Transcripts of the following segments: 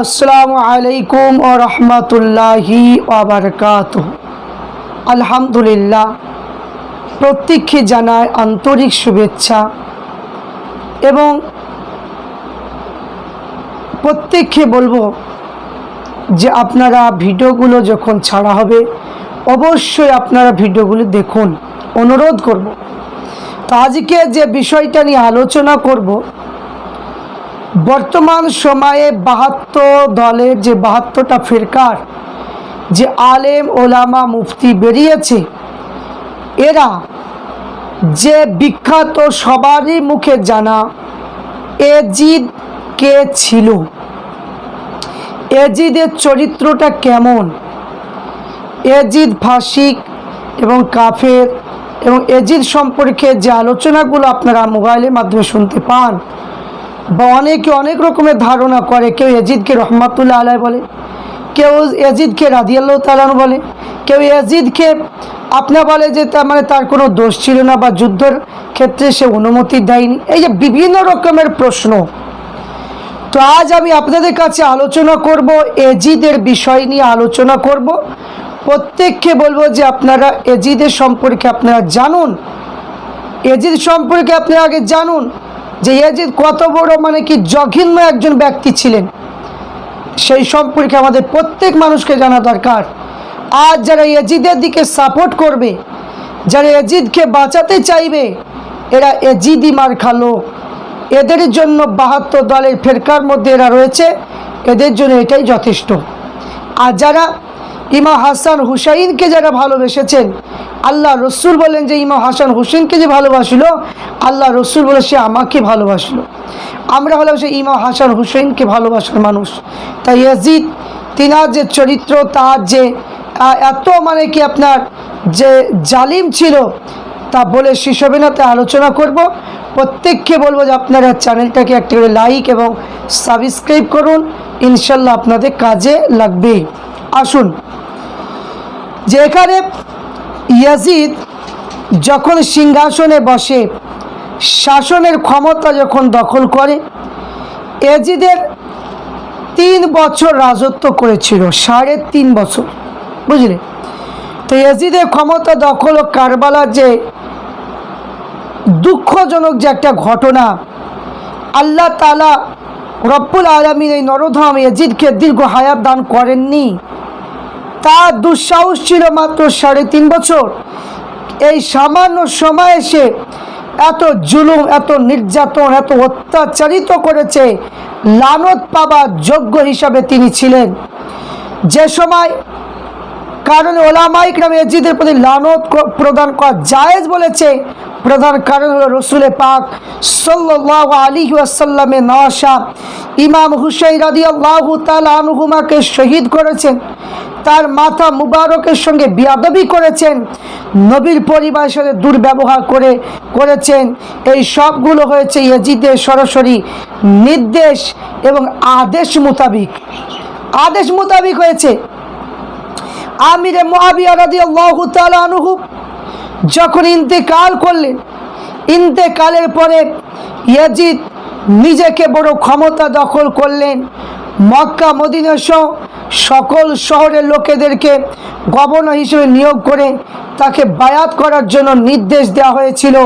আসসালামু আলাইকুম ও রহমতুল্লাহি আবরকাত আলহামদুলিল্লাহ। প্রত্যেককে জানায় আন্তরিক শুভেচ্ছা এবং প্রত্যেককে বলব যে আপনারা ভিডিওগুলো যখন ছাড়া হবে, অবশ্যই আপনারা ভিডিওগুলো দেখুন। অনুরোধ করব তো আজকে যে বিষয়টা নিয়ে আলোচনা করব, বর্তমান সময়ে বাহাত্তর দলের যে বাহাত্তরটা ফেরকার, যে আলেম ওলামা মুফতি বেরিয়েছে, এরা যে বিখ্যাত সবারই মুখে জানা এজিদ কে ছিল? এজিদের চরিত্রটা কেমন? এজিদ ফাসিক এবং কাফের এবং এজিদ সম্পর্কে যে আলোচনাগুলো আপনারা মোবাইলের মাধ্যমে শুনতে পান বা অনেকে অনেক রকমের ধারণা করে, কেউ এজিদকে রহমাতুল্লাহ আলাই বলে, কেউ এজিদকে রাদিয়াল্লাহ তালান বলে, কেউ এজিদকে, আপনা বলে যে তার মানে তার কোনো দোষ ছিল না বা যুদ্ধের ক্ষেত্রে সে অনুমতি দেয়নি। এই যে বিভিন্ন রকমের প্রশ্ন। তো আজ আমি আপনাদের কাছে আলোচনা করব, এজিদের বিষয় নিয়ে আলোচনা করব। প্রত্যেককে বলব যে আপনারা এজিদের সম্পর্কে আপনারা জানুন। এজিদ সম্পর্কে আপনারা আগে জানুন যে এজিদ কত বড় মানে কি জঘিন্য একজন ব্যক্তি ছিলেন। সেই সম্পর্কে আমাদের প্রত্যেক মানুষকে জানা দরকার। আজ যারা এজিদের দিকে সাপোর্ট করবে, যারা এজিদকে বাঁচাতে চাইবে, এরা এজিদি মার খালো। এদের জন্য বাহাত্তর দলের ফেরকার মধ্যে এরা রয়েছে। এদের জন্য এটাই যথেষ্ট। আর যারা ইমা হাসান হুসাইনকে যারা ভালোবেসেছেন, আল্লাহ রসুল বলেন যে ইমা হাসান হুসেনকে যে ভালোবাসিল, আল্লাহ রসুল বলে সে আমাকে ভালোবাসলো। আমরা হলাম সে ইমা হাসান হুসেনকে ভালোবাসার মানুষ। তাই ইয়াজিদ, তিনার যে চরিত্র, তার যে এত মানে কি আপনার যে জালিম ছিল, তা বলে শেষ না তাই আলোচনা করব। প্রত্যেককে বলব যে আপনারা চ্যানেলটাকে একটা করে লাইক এবং সাবস্ক্রাইব করুন। ইনশাল্লাহ আপনাদের কাজে লাগবে। আসুন। যে এখানে ইয়াজিদ যখন সিংহাসনে বসে, শাসনের ক্ষমতা যখন দখল করে এজিদের তিন বছর রাজত্ব করেছিল, সাড়ে তিন বছর। বুঝলে? তো এজিদের ক্ষমতা দখল ও কারবালার যে দুঃখজনক যে একটা ঘটনা, আল্লাহ তালা রব্বুল আলমীর এই নরধাম এজিদকে দীর্ঘ হায়াত দান করেননি। তার দুঃসাহস ছিল মাত্র সাড়ে তিন বছর। এই সামান্য সময় এসে এত জুলুম, এত নির্যাতন, এত অত্যাচারিত করেছে, লানত পাবার যোগ্য হিসাবে তিনি ছিলেন। যে সময় কারণ ওলামাইক নামে এজিদের প্রতি লানত প্রদান করা জায়েজ বলেছে প্রধান কারণ হলো রসুলে পাক সাল্লাহ আলী আসাল্লামে নওয়াশা ইমাম হুসাইন রাদি আল্লাহ আনুহুমাকে শহীদ করেছেন। তার মাথা মুবারকের সঙ্গে বিয়াদবি করেছেন। নবীর পরিবারের সাথে দুর্ব্যবহার করে করেছেন। এই সবগুলো হয়েছে ইয়াজিদের সরাসরি নির্দেশ এবং আদেশ মোতাবিক। আদেশ মোতাবিক হয়েছে। আমিরে মহাবিয়া রাদি আল্লাহ আনুহু যখন ইন্তেকাল করলেন, ইন্তেকালের পরে ইয়াজিদ নিজেকে বড় ক্ষমতা দখল করলেন। মক্কা, মদিনা সহ সকল শহরের লোকেদেরকে গভর্নর হিসেবে নিয়োগ করে তাকে বায়াত করার জন্য নির্দেশ দেওয়া হয়েছিল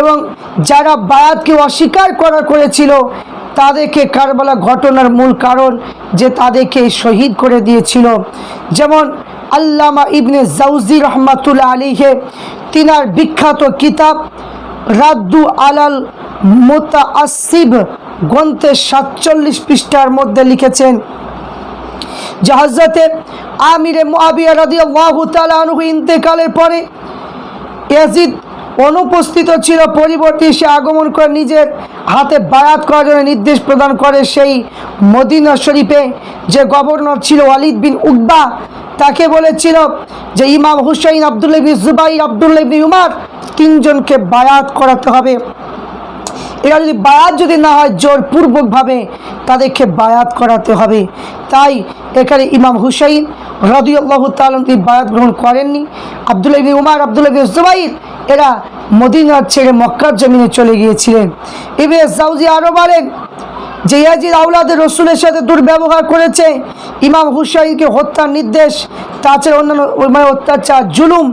এবং যারা বায়াতকে অস্বীকার করা করেছিল, তাদেরকে কারবালা ঘটনার মূল কারণ যে তাদেরকে শহীদ করে দিয়েছিল। যেমন আল্লামা ইবনে জাউজি রহমাতুল্লাহ আলীহে তিনার বিখ্যাত কিতাব রাদ্দু আলাল মোতা আসিব গ্রন্থে সাতচল্লিশ পৃষ্ঠার মধ্যে লিখেছেন, যে হজরতে আমিরে মুআবিয়া রাদিয়াল্লাহু তাআলা আনহু ইন্তেকালের পরে ইয়াজিদ অনুপস্থিত ছিল, পরিবর্তে সে আগমন করে নিজের হাতে বায়াত করার জন্য নির্দেশ প্রদান করে সেই মদিনা শরীফে যে গভর্নর ছিল ওয়ালিদ বিন উকবা তাকে বলেছিল যে ইমাম হুসাইন আবদুল্লাহ বিন জুবাই আবদুল্লাহ বিন উমার তিনজনকে বায়াত করাতে হবে। এরা যদি বায়াত যদি না হয়, জোরপূর্বকভাবে তাদেরকে বায়াত করাতে হবে। তাই এখানে ইমাম হুসাইন রদিউল্লাহ তালন তিনি বায়াত গ্রহণ করেননি। আবদুল্লাহ ইবনে উমার, আবদুল্লাহ ইবনে জুবাইর এরা মদিনার ছেড়ে মক্কার জমিনে চলে গিয়েছিলেন। ইবে সাউজি আরও বলেন ইয়াজিদ আউলাদের রসুলের সাথে দুর্ব্যবহার করেছে। ইমাম হুসাইনকে হত্যার নির্দেশ, তাছাড়া অন্যান্য মানে অত্যাচার, জুলুম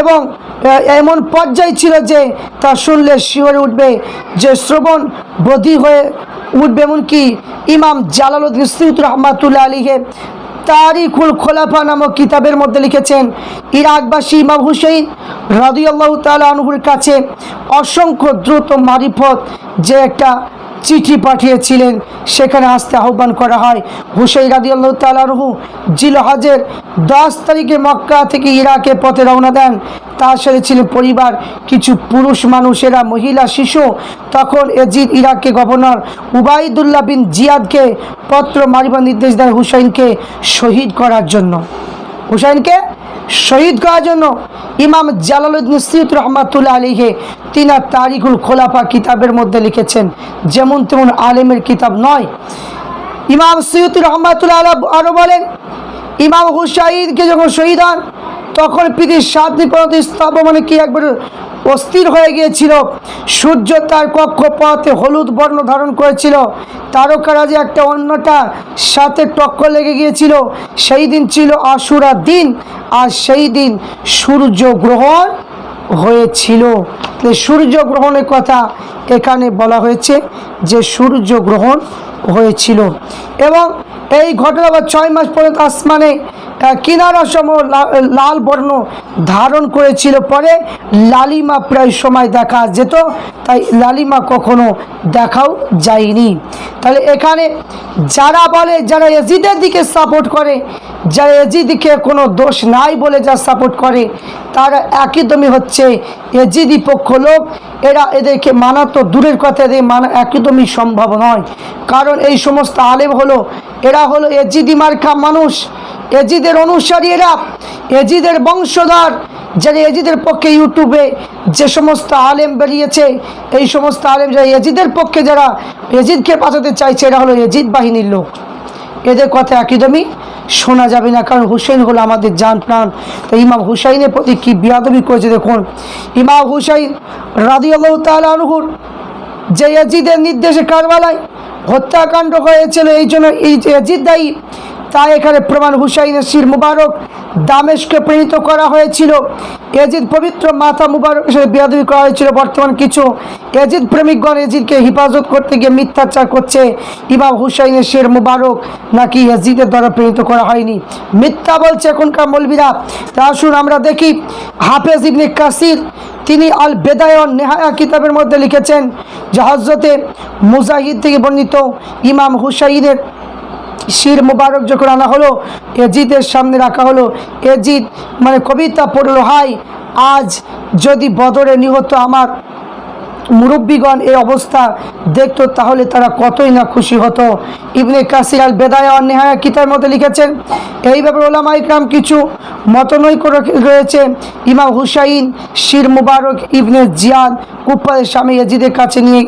এবং এমন পর্যায় ছিল যে তা শুনলে শিওরে উঠবে যে শ্রবণ বধি হয়ে উঠবে এমনকি ইমাম জালালুদ্দিন সৈয়দ রহমাতুল্লাহ আলীকে তারিকুল খোলাফা নামক কিতাবের মধ্যে লিখেছেন, ইরাকবাসী ইমাম হুসেইন রাদিয়াল্লাহু তাআলা আনহুর কাছে অসংখ্য দ্রুত মারিফত যে একটা চিঠি পাঠিয়েছিলেন। সেখানে আসতে আহ্বান করা হয়। হুসেই রাদিয়াল্লাহু তাআলা আনহু জিলহজের দশ তারিখে মক্কা থেকে ইরাকে পথে রওনা দেন। তার সাথে ছিলেন পরিবার, কিছু পুরুষ মানুষেরা, মহিলা, শিশু। তখন এজিদ ইরাকে গভর্নর উবাইদুল্লাহ বিন জিয়াদকে পত্র মারিবার নির্দেশ দেয় হুসাইনকে শহীদ করার জন্য। হুসাইনকে শহীদ করার জন্য ইমাম জালালুদ্দিন সৈয়দ রহমাতুল্লাহ আলীকে তিনি তারিকুল খোলাফা কিতাবের মধ্যে লিখেছেন, যেমন তেমন আলেমের কিতাব নয়। ইমাম সৈয়দ রহমাতুল্লাহ আলা আরও বলেন, ইমাম হুসাইদকে যখন শহীদ হন তখন পৃথিবীর সাত নিপনত স্তব্ধ মানে কি একবার অস্থির হয়ে গিয়েছিল। সূর্য তার কক্ষপথে হলুদ বর্ণ ধারণ করেছিল। তারকারা যে একটা অন্যটা সাথে টক্কর লেগে গিয়েছিল। সেই দিন ছিল আশুরা দিন, আর সেই দিন সূর্য গ্রহণ হয়েছিল। সূর্য গ্রহণের কথা এখানে বলা হয়েছে যে সূর্য গ্রহণ হয়েছিল। এবং এই ঘটনা বা ছয় মাস পর্যন্ত আসমানে কিনারা সম লা- লাল বর্ণ ধারণ করেছিল পরে লালিমা প্রায় সময় দেখা যেত, তাই লালিমা কখনো দেখাও যায়নি। তাহলে এখানে যারা বলে, যারা এজিদের দিকে সাপোর্ট করে, যারা এজিদিকে কোনো দোষ নাই বলে যা সাপোর্ট করে, তারা একদমই হচ্ছে এজিদি পক্ষ লোক। এরা এদেরকে মানা তো দূরের কথা, এদের মানা একদমই সম্ভব নয়। কারণ এই সমস্ত আলেম হলো, এরা হলো এজিদি মার্কা মানুষ। এজিদের অনুসারী এরা এজিদের বংশধর, যারা এজিদের পক্ষে ইউটিউবে যে সমস্ত আলেম বেরিয়েছে, এই সমস্ত আলেম যারা এজিদের পক্ষে যারা এজিদকে বাঁচাতে চাইছে, এরা হলো এজিদ বাহিনীর লোক। এদের কথা একদমই শোনা যাবে না, কারণ হুসাইন হলো আমাদের জান প্রাণ। তো ইমাম হুসাইনের প্রতি কী বিয়াদবি করেছে দেখুন। ইমাম হুসাইন রাদিয়াল্লাহু তাআলা আনহুর যে এজিদের নির্দেশে কারবালায় হত্যাকাণ্ড হয়েছিল, এই জন্য এই যে ইয়াজিদ দায়ী তা এখানে প্রমাণ হুসাইনের শির মুবারক দামেশকে প্রেরিত করা হয়েছিল। এজিদ পবিত্র মাথা মুবারক হিসেবে বিয়াদবি করা হয়েছিল। বর্তমান কিছু এজিদ প্রেমিকগণ এজিদকে হেফাজত করতে গিয়ে মিথ্যাচার করছে। ইমাম হুসাইনের শের মুবারক নাকি এজিদের দ্বারা প্রেরিত করা হয়নি। মিথ্যা বলছে এখনকার মলবিরা। তা আসুন আমরা দেখি। হাফেজ ইবনে কাসির, তিনি আল বেদায়ন নেহায়া কিতাবের মধ্যে লিখেছেন যে হজরতে মুজাহিদ থেকে বর্ণিত ইমাম হুসাইনের শির মুবারক যখন আনা হলো, এজিদের সামনে রাখা হলো। এজিদ মানে কবিতা পড়ল, হাই, আজ যদি বদরে নিহত আমার মুরব্বীগণ এই অবস্থা দেখত, তাহলে তারা কতই না খুশি হতো। ইবনে কাসির আল বেদায়া নেহায়া কিতার মধ্যে লিখেছেন, এই ব্যাপারে ওলামা ইকরাম কিছু মতনৈক্য রয়েছে ইমাম হুসাইন, শির মুবারক, ইবনে জিয়াদ কুপ্পাদের স্বামী এজিদের কাছে নিয়ে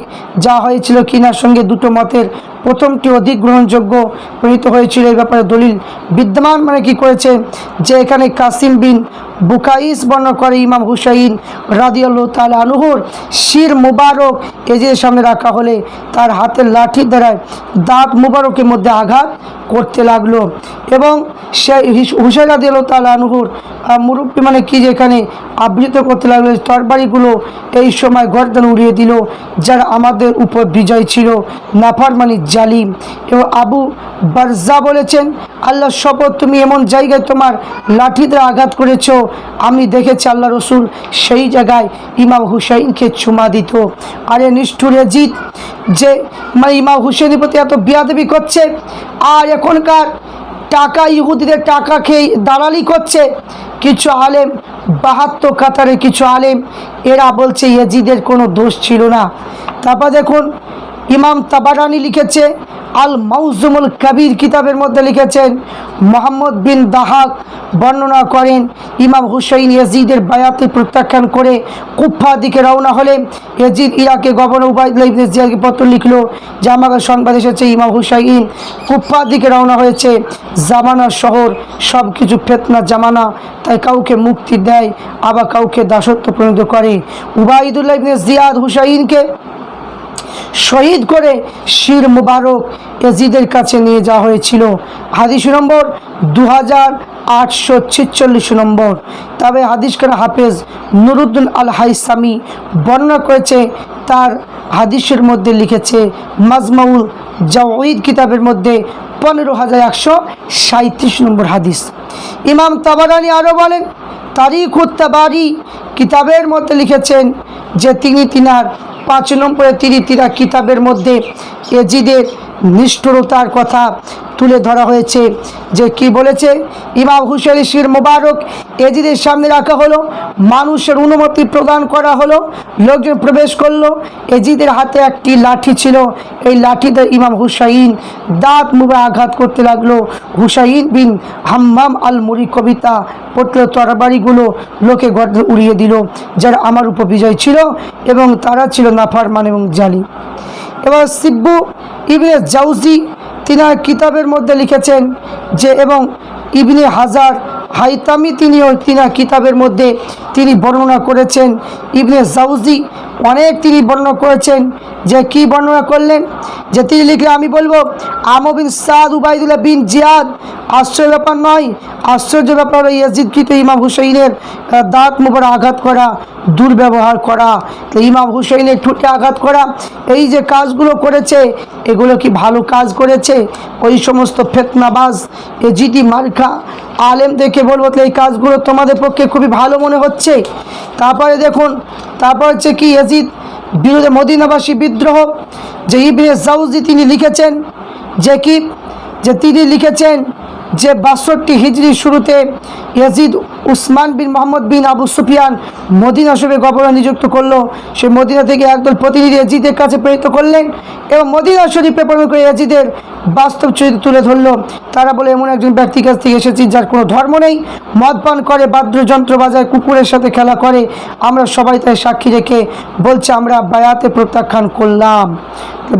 যা হয়েছিল কিনার সঙ্গে দুটো মতের প্রথমটি অধিক গ্রহণযোগ্য প্রণীত হয়েছিল। এই ব্যাপারে দলিল বিদ্যমান মানে কি করেছে যে এখানে কাসিম বিন বুকাইস বর্ণনা করে ইমাম হুসাইন রাদিয়াল্লাহু তাআলা আনহুর শির মুবারক এজিদের সামনে রাখা হলে তার হাতের লাঠির দ্বারায় দাঁত মুবারকের মধ্যে আঘাত করতে লাগল। এবং সে হুসেন আদি আল্লাহ তাআলা আনহুর মুরব্বী মানে কি যে এখানে আবৃত করতে লাগল, তরবারিগুলো এই সময় গর্দান উড়িয়ে দিল, যারা আমাদের উপর বিজয় ছিল। নাফারমানি জালিম। এবং আবু বারজা বলেছেন, আল্লাহ শপথ, তুমি এমন জায়গায় তোমার লাঠি দ্বারা আঘাত করেছ, আমি দেখেছি আল্লাহ রসুল সেই জায়গায় ইমাম হুসাইনকে চুমা দিত। আরে নিষ্ঠুর জিত যে মানে ইমাম হুসেনের প্রতি এত বিয়াদবি করছে, আর এখনকার টাকা, ইহুদিদের টাকা খেয়ে দালালি করছে কিছু আলেম, বাহাত্তর কাতারে কিছু আলেম, এরা বলছে ইয়াজিদের কোনো দোষ ছিল না। তারপর দেখুন, ইমাম তাবারানি লিখেছে আল মাউজুমুল কাবির কিতাবের মধ্যে লিখেছেন, মোহাম্মদ বিন দাহাক বর্ণনা করেন, ইমাম হুসাইন ইয়াজিদের বায়াতে প্রত্যাখ্যান করে কুফা দিকে রওনা হলে ইয়াজিদ ইরাকে গভর্নর উবাইদুল্লাহ ইবনে জিয়াদকে পত্র লিখলো, যে আমাকে সংবাদ এসেছে, ইমাম হুসাইন কুফা দিকে রওনা হয়েছে। জামানা শহর সব কিছু ফেতনা জামানা, তাই কাউকে মুক্তি দেয়, আবার কাউকে দাসত্ব পরিণত করে। উবাইদুল্লাহ ইবনে জিয়াদ হুসাইনকে শহীদ করে শির মুবারক এজিদের কাছে নিয়ে যাওয়া হয়েছিল। হাদিস নম্বর দু হাজার আটশো ছেচল্লিশ নম্বর। তবে হাদিস খান হাফেজ নুরুদ্দিন আল হাইসামি বর্ণনা করেছে, তার হাদিসের মধ্যে লিখেছে, মাজমাউল জাওয়িদ কিতাবের মধ্যে পনেরো হাজার একশো সাঁত্রিশ নম্বর হাদিস। ইমাম তাবারানি আরও বলেন তারিখ উত্তাবারি কিতাবের মধ্যে লিখেছেন যে তিনি তিনার পাঁচ নম্বরে তিনি তিরা কিতাবের মধ্যে এজিদের নিষ্ঠুরতার কথা তুলে ধরা হয়েছে। যে কি বলেছে? ইমাম হুসেন শির মোবারক এজিদের সামনে রাখা হলো, মানুষের অনুমতি প্রদান করা হলো, লোকজন প্রবেশ করল, এজিদের হাতে একটি লাঠি ছিল। এই লাঠিতে ইমাম হুসাইন দাঁত মুবে আঘাত করতে লাগল। হুসাইন বিন হাম্মাম আল মুরি কবিতা পড়ল তরবারিগুলো লোকে গর্দ উড়িয়ে দিল, যারা আমার উপর বিজয় ছিল এবং তারা ছিল নাফারমান এবং জালি এবার সিব্বু ইবনে জাউজি তিনার কিতাবের মধ্যে লিখেছেন যে, এবং ইবনে হাজার হাইতামি তিনিও তিনা কিতাবের মধ্যে তিনি বর্ণনা করেছেন। ইবনে জাউজি অনেক তিনি বর্ণনা করেছেন। যে কি বর্ণনা করলেন? যে তিনি লিখলে আমি বলব আমো বিন সাদ উবাইদুল্লাহ বিন জিয়াদ আশ্চর্য ব্যাপার নয় আশ্চর্য ব্যাপার হলো ইয়াজিদকৃত ইমাম হুসൈনের আহ, দাঁত মুখে আঘাত করা দুর্ব্যবহার করা ইমাম হুসৈনের ঠুটে আঘাত করা এই যে কাজগুলো করেছে এগুলো কি ভালো কাজ করেছে? ওই সমস্ত ফেতনাবাজ এ জিটি মার্কা আলেম দেখে বলব তো এই কাজগুলো তোমাদের পক্ষে খুবই ভালো মনে হচ্ছে। তারপরে দেখুন তারপর হচ্ছে কি এজিদ বিরুদ্ধে মদিনাবাসী বিদ্রোহ যে ইবনে জাউজি তিনি লিখেছেন যে কি? যে তিনি লিখেছেন যে বাষট্টি হিজড়ি শুরুতে Yazid Usman bin Muhammad bin Abu Sufyan Medina শরীফে গভর্নর নিযুক্ত করল। সে মদিনা থেকে একদল প্রতিনিধি ইয়াজিদের কাছে প্রেরিত করলেন এবং মদিনা শরীফে প্রেরণ করে ইয়াজিদের বাস্তব চরিত্র তুলে ধরলো। তারা বলে, এমন একজন ব্যক্তির কাছ থেকে এসেছি যার কোনো ধর্ম নেই। মদ পান করে বাদ্যযন্ত্র বাজায়, কুকুরের সাথে খেলা করে। আমরা সবাই তাই সাক্ষী রেখে বলছে, আমরা বায়াতে প্রত্যাখ্যান করলাম।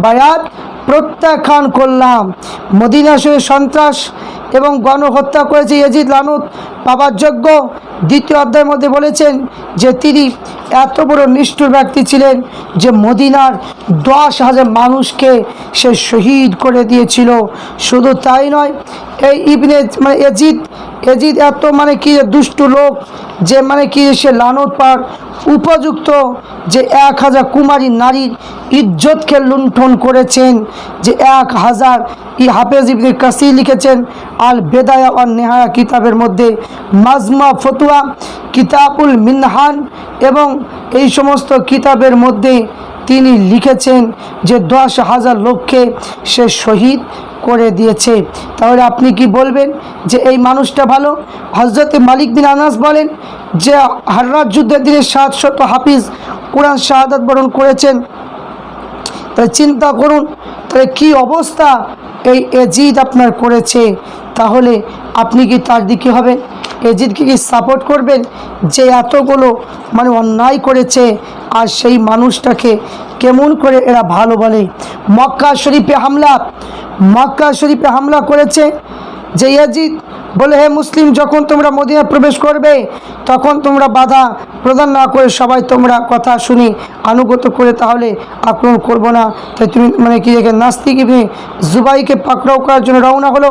বায়াত প্রত্যাখ্যান করলাম। মদিনা শরীফে সন্ত্রাস এবং গণহত্যা করেছে ইয়াজিদ লানুত। পাবার যোগ্য দ্বিতীয় অধ্যায়ের মধ্যে বলেছেন যে তিনি এত বড় নিষ্ঠুর ব্যক্তি ছিলেন যে মদিনার দশ হাজার মানুষকে সে শহীদ করে দিয়েছিল। শুধু তাই নয়, এই ইবনে মানে এজিদ এজিদ এত মানে কি দুষ্টু লোক, যে মানে কি সে লানত পার উপযুক্ত যে এক হাজার কুমারী নারীর ইজ্জতকে লুণ্ঠন করেছেন, যে এক হাজার ই হাফেজ ইবনে কাসি লিখেছেন, আল বেদায়া আর নেহায়া কিতাবের মধ্যে মাজমা ফতুয়া, কিতাবুল মিনহান এবং এই সমস্ত কিতাবের মধ্যে তিনি লিখেছেন যে দশ হাজার লোককে সে শহীদ করে দিয়েছে। তাহলে আপনি কি বলবেন যে এই মানুষটা ভালো? হজরতে মালিক বিন আনাস বলেন যে হাররাত যুদ্ধের দিনে সাতশত হাফিজ কোরআন শাহাদাত বরণ করেছেন। তাহলে চিন্তা করুন, তাহলে কি অবস্থা এই এজিদ আপনার করেছে? তাহলে আপনি কি তার দিকে হবেন? এজিদকে কি সাপোর্ট করবেন? যে এতগুলো মানে অন্যায় করেছে আর সেই মানুষটাকে কেমন করে এরা ভালো বলে? মক্কা শরীফে হামলা। মক্কা শরীফে হামলা করেছে যে ইয়াজিদ বলে, হে মুসলিম, যখন তোমরা মদিনা প্রবেশ করবে, তখন তোমরা বাধা প্রদান না করে সবাই তোমরা কথা শুনি আনুগত করে, তাহলে আক্রমণ করব না। তাই তুমি মানে কি নাস্তিক ইবনে জুবাইকে পাকড়াও করার জন্য রওনা হলো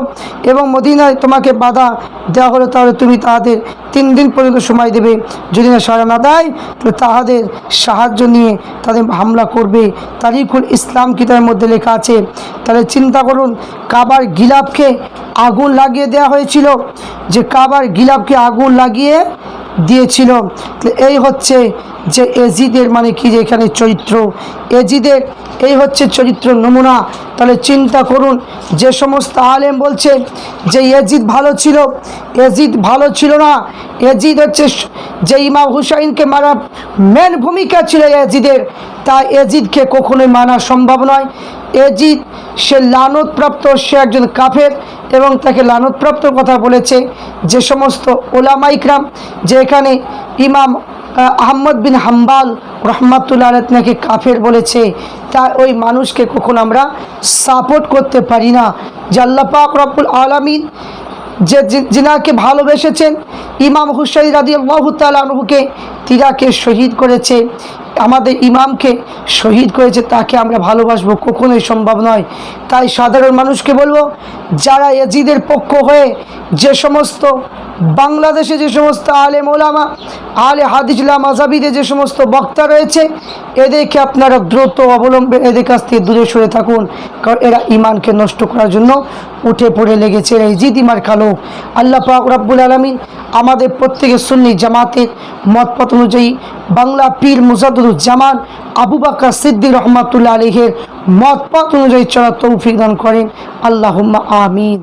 এবং মদিনায় তোমাকে বাধা দেওয়া হলো, তাহলে তুমি তাহাদের তিন দিন পর্যন্ত সময় দেবে। যদি না সারা না দেয়, তাহলে তাহাদের সাহায্য নিয়ে তাদের হামলা করবে। তারিখুল ইসলাম কিতাবের মধ্যে লেখা আছে, তাহলে চিন্তা করুন, কাবার গিলাপকে আগুন লাগিয়ে দেওয়া হয়েছিল যে কাবার গিলাপকে আগুন লাগিয়ে দিয়েছিল। এই হচ্ছে যে এজিদের মানে কি যে এখানে চরিত্র? এজিদের এই হচ্ছে চরিত্র নমুনা। তাহলে চিন্তা করুন, যে সমস্ত আলেম বলছে যে এজিদ ভালো ছিল, এজিদ ভালো ছিল না। এজিদ হচ্ছে যে ইমাম হুসাইনকে মারা মেন ভূমিকা ছিল এজিদের। তা এজিদকে কখনোই মানা সম্ভব নয়। এজিদ সে লানতপ্রাপ্ত সে একজন কাফের। এবং তাকে লানতপ্রাপ্ত কথা বলেছে যে সমস্ত ওলামা ইকরাম, যে এখানে ইমাম আহম্মদ বিন হাম্বাল রহমাতুল্লাহ নাকি কাফের বলেছে, তা ওই মানুষকে কখন আমরা সাপোর্ট করতে পারি না। যে আল্লাহ পাক রব্বুল আলমিন যে জিনাকে ভালোবেসেছেন, ইমাম হুসাইন আদি আল্লাহ তালুকে তিরাকে শহীদ করেছে। আমাদের ইমামকে শহীদ করেছে, তাকে আমরা ভালোবাসবো, কখনোই সম্ভব নয়। তাই সাধারণ মানুষকে বলব, যারা এজিদের পক্ষ হয়ে যে সমস্ত বাংলাদেশে যে সমস্ত আলে মোলামা, আলে হাদিজলা মাজাবিদে যে সমস্ত বক্তা রয়েছে, এদেরকে আপনারা দ্রুত অবলম্বে এদের কাছ থেকে দূরে সরে থাকুন, কারণ এরা ইমানকে নষ্ট করার জন্য উঠে পড়ে লেগেছে। এই জিদ ইমার কালো আল্লাহ পাক রব্বুল আলমিন আমাদের প্রত্যেকের সুন্নি জামাতের মতপথ অনুযায়ী বাংলা পীর মুজাদুজ্জামান আবু বাক্কা সিদ্দিক রহমাতুল্লাহ আলহের মতপথ অনুযায়ী চলা তৌফিক দান করেন। আল্লাহ আমিন।